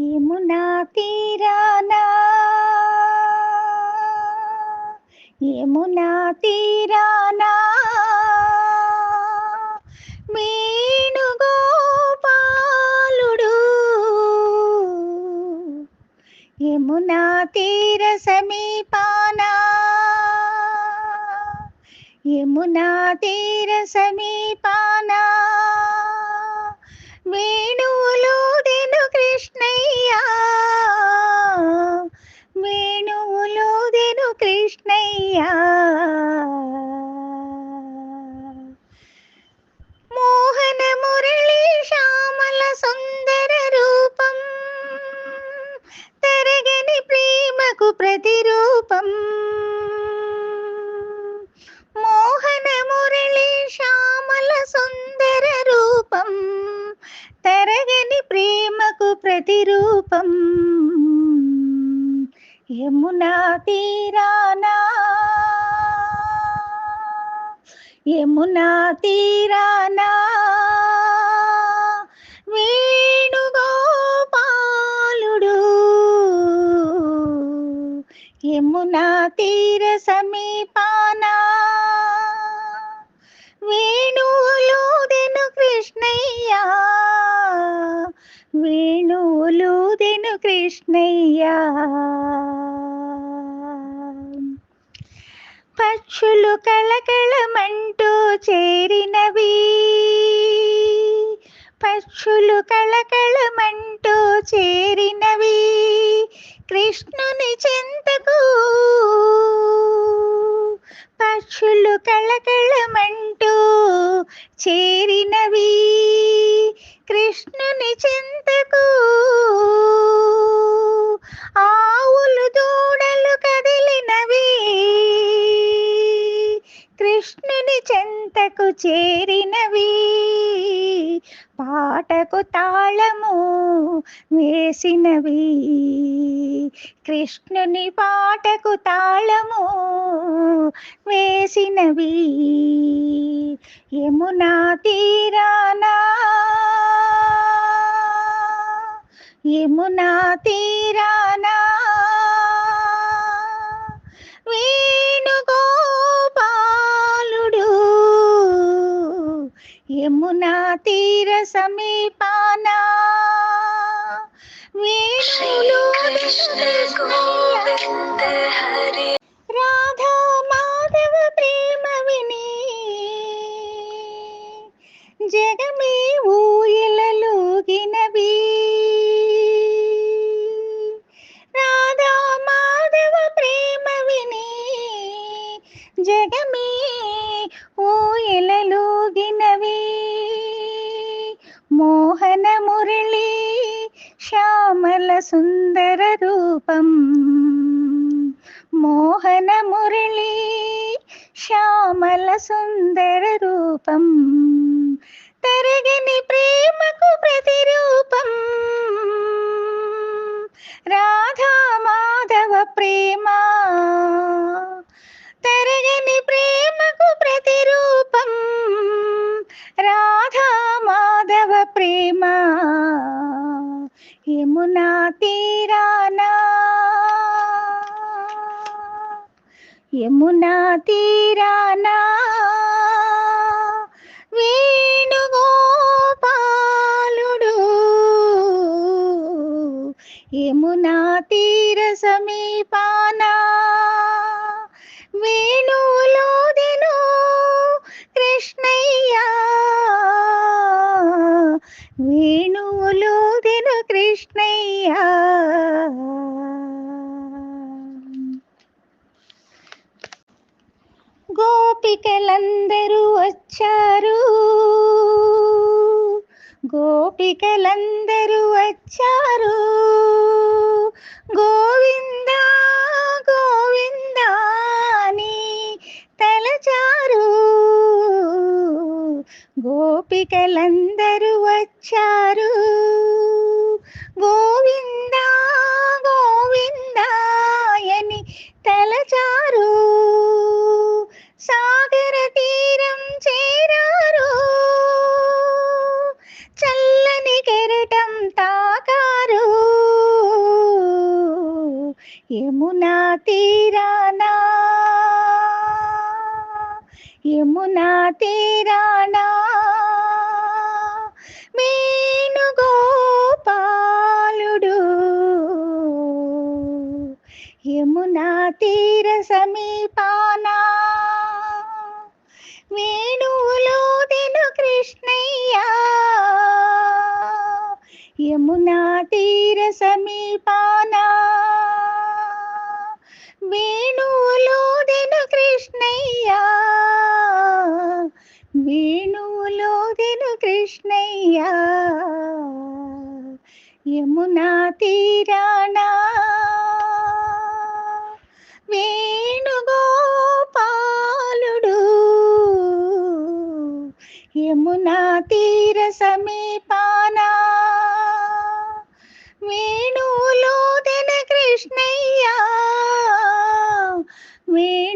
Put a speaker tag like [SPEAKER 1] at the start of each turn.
[SPEAKER 1] యమునా తీరానా? యమునా తీరానా? వేణుగోపాలుడు యమునా తీర సమీపానా? యమునా తీర సమీపానా? వేణువు వేణువులోదెను కృష్ణయ్యా. మోహన మురళి శ్యామల సుందర రూపం తరగని ప్రేమకు ప్రతిరూపం. ప్రతిరూపం. యమునా తీరానా? యమునా తీరా కృష్ణయ్య. పక్షులు కళకళమంటూ చేరినవి. పక్షులు కళకళమంటూ చేరినవి. కృష్ణుని చే కృష్ణుని చెంతకు చేరినవి. పాటకు తాళము వేసినవి. కృష్ణుని పాటకు తాళము వేసినవి. యమునా తీరానా. యమునా తీర సమీపాన? వేణువులు రాధా మాధవ ప్రేమ విని జగమే ఊయలలోగినవి రాధా మాధవ ప్రేమ విని జగమే మోహన మురళి శ్యామల సుందర రూపం తరగని ప్రేమకు ప్రతిరూపం. యమునా గోపికలందరూ వచ్చారు. గోపికలందరూ వచ్చారు. గోవింద గోవిందాని తలచారు. గోపికలందరూ వచ్చారు. గోవింద గోవిందాయని తలచారు. యమునా తీరానా? యమునా తీరానా? వేణుగోపాలుడు యమునా తీ కృష్ణయ్య యమునా తీరానా. వేణుగోపాలుడు. యమునా తీర సమీపానా. వేణువులో కృష్ణయ్యా. వేణు